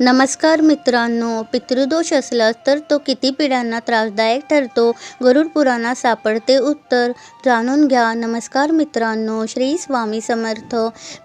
नमस्कार मित्रांनो पितृदोष असला तर तो किती पिढ्यांना त्रासदायक ठरतो? गरुड पुराणात सापडते उत्तर. जाणून घ्या. नमस्कार मित्रांनो श्री स्वामी समर्थ.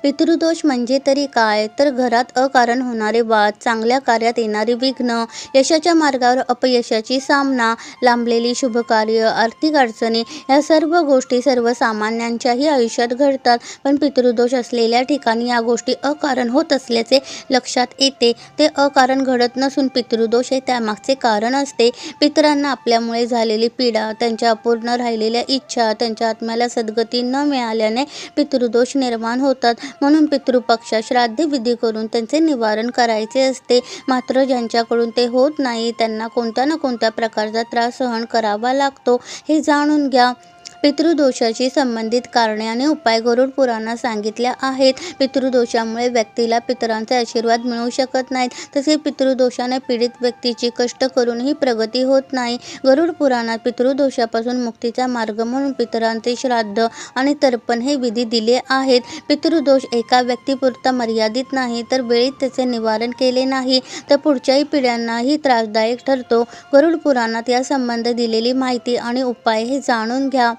पितृदोष म्हणजे तरी काय? तर घरात अकारण होणारे वाद चांगल्या कार्यात येणारी विघ्न यशाच्या मार्गावर अपयशाची सामना लांबलेली शुभकार्य आर्थिक अडचणी या सर्व गोष्टी सर्वसामान्यांच्याही आयुष्यात घडतात. पण पितृदोष असलेल्या ठिकाणी या गोष्टी अकारण होत असल्याचे लक्षात येते. ते अकारण घडत नसून पितृदोष हे त्यामागचे कारण असते. पितरांना आपल्यामुळे झालेली पीडा त्यांच्या अपूर्ण राहिलेल्या इच्छा त्यांच्या आत्म्याला सद्गती न मिळाल्याने पितृदोष निर्माण होतात. म्हणून पितृपक्षात श्राद्ध विधी करून त्यांचे निवारण करायचे असते. मात्र ज्यांच्याकडून ते होत नाही त्यांना कोणत्या ना कोणत्या प्रकारचा त्रास सहन करावा लागतो हे जाणून घ्या. पितृदोषाशी संबंधित कारणे आणि उपाय गरुड पुराणात सांगितल्या आहेत. पितृदोषामुळे व्यक्तीला पितरांचे आशीर्वाद मिळू शकत नाहीत. तसेच पितृदोषाने पीडित व्यक्तीची कष्ट करूनही प्रगती होत नाही. गरुड पुराणात पितृदोषापासून मुक्तीचा मार्ग म्हणून पितरांचे श्राद्ध आणि तर्पण हे विधी दिले आहेत. पितृदोष एका व्यक्तीपुरता मर्यादित नाही तर वेळीत त्याचे निवारण केले नाही तर पुढच्याही पिढ्यांनाही त्रासदायक ठरतो. गरुड पुराणात या संबंध दिलेली माहिती आणि उपाय हे जाणून घ्या.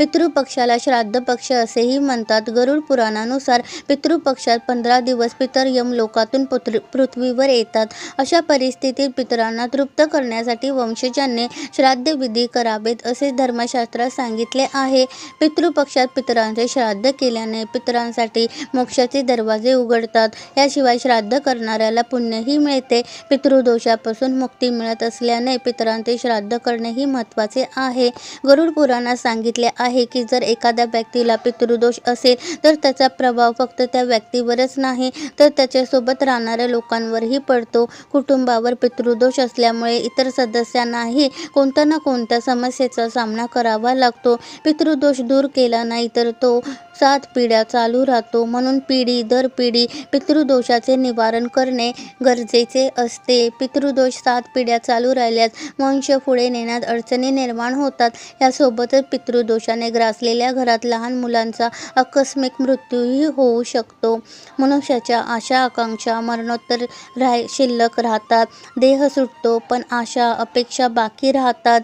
पितृपक्षाला श्राद्ध पक्ष असेही म्हणतात. गरुड पुराणानुसार पितृपक्षात पंधरा दिवस पितर यम लोकातून पुत्र पृथ्वीवर येतात. अशा परिस्थितीत पितरांना तृप्त करण्यासाठी वंशजांनी श्राद्ध विधी करावेत असे धर्मशास्त्रात सांगितले आहे. पितृपक्षात पितरांचे श्राद्ध केल्याने पितरांसाठी मोक्षाचे दरवाजे उघडतात. याशिवाय श्राद्ध करणाऱ्याला पुण्यही मिळते. पितृदोषापासून मुक्ती मिळत असल्याने पितरांचे श्राद्ध करणेही महत्त्वाचे आहे. गरुड पुराणात सांगितले आहे. आहे की जर एखाद्या व्यक्तीला पितृदोष असेल तर त्याचा प्रभाव फक्त त्या व्यक्तीवरच नाही तर त्याच्यासोबत राहणाऱ्या लोकांवरही पडतो. कुटुंबावर पितृदोष असल्यामुळे इतर सदस्यांनाही कोणत्या ना कोणत्या समस्येचा सामना करावा लागतो. पितृदोष दूर केला नाही तर तो सात पिढ्या चालू राहतो. म्हणून पिढी दर पिढी पितृदोषाचे निवारण करणे गरजेचे असते. पितृदोष सात पिढ्या चालू राहिल्यास वंश पुढे नेण्यात अडचणी निर्माण होतात. यासोबतच पितृदोषाने ग्रासलेल्या घरात लहान मुलांचा आकस्मिक मृत्यूही होऊ शकतो. मनुष्याच्या आशा आकांक्षा मरणोत्तर राह शिल्लक राहतात. देह सुटतो पण आशा अपेक्षा बाकी राहतात.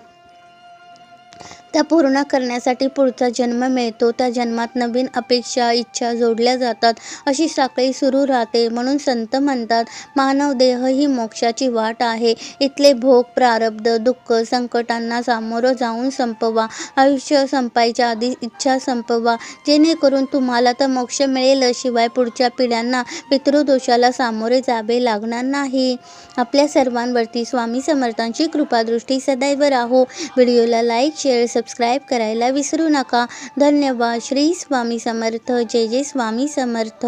त्या पूर्ण करण्यासाठी पुढचा जन्म मिळतो. त्या जन्मात नवीन अपेक्षा इच्छा जोडल्या जातात. अशी साखळी सुरू राहते म्हणून संत म्हणतात मानव देह ही मोक्षाची वाट आहे. इथले भोग प्रारब्ध दुःख संकटांना सामोरं जाऊन संपवा. आयुष्य संपायच्या आधी इच्छा संपवा. जेणेकरून तुम्हाला तर मोक्ष मिळेल. शिवाय पुढच्या पिढ्यांना पितृदोषाला सामोरे जावे लागणार नाही. आपल्या सर्वांवरती स्वामी समर्थांची कृपादृष्टी सदैव राहो. व्हिडिओला लाईक शेअर सबस्क्राईब करायला विसरू नका. धन्यवाद. श्री स्वामी समर्थ. जय जय स्वामी समर्थ.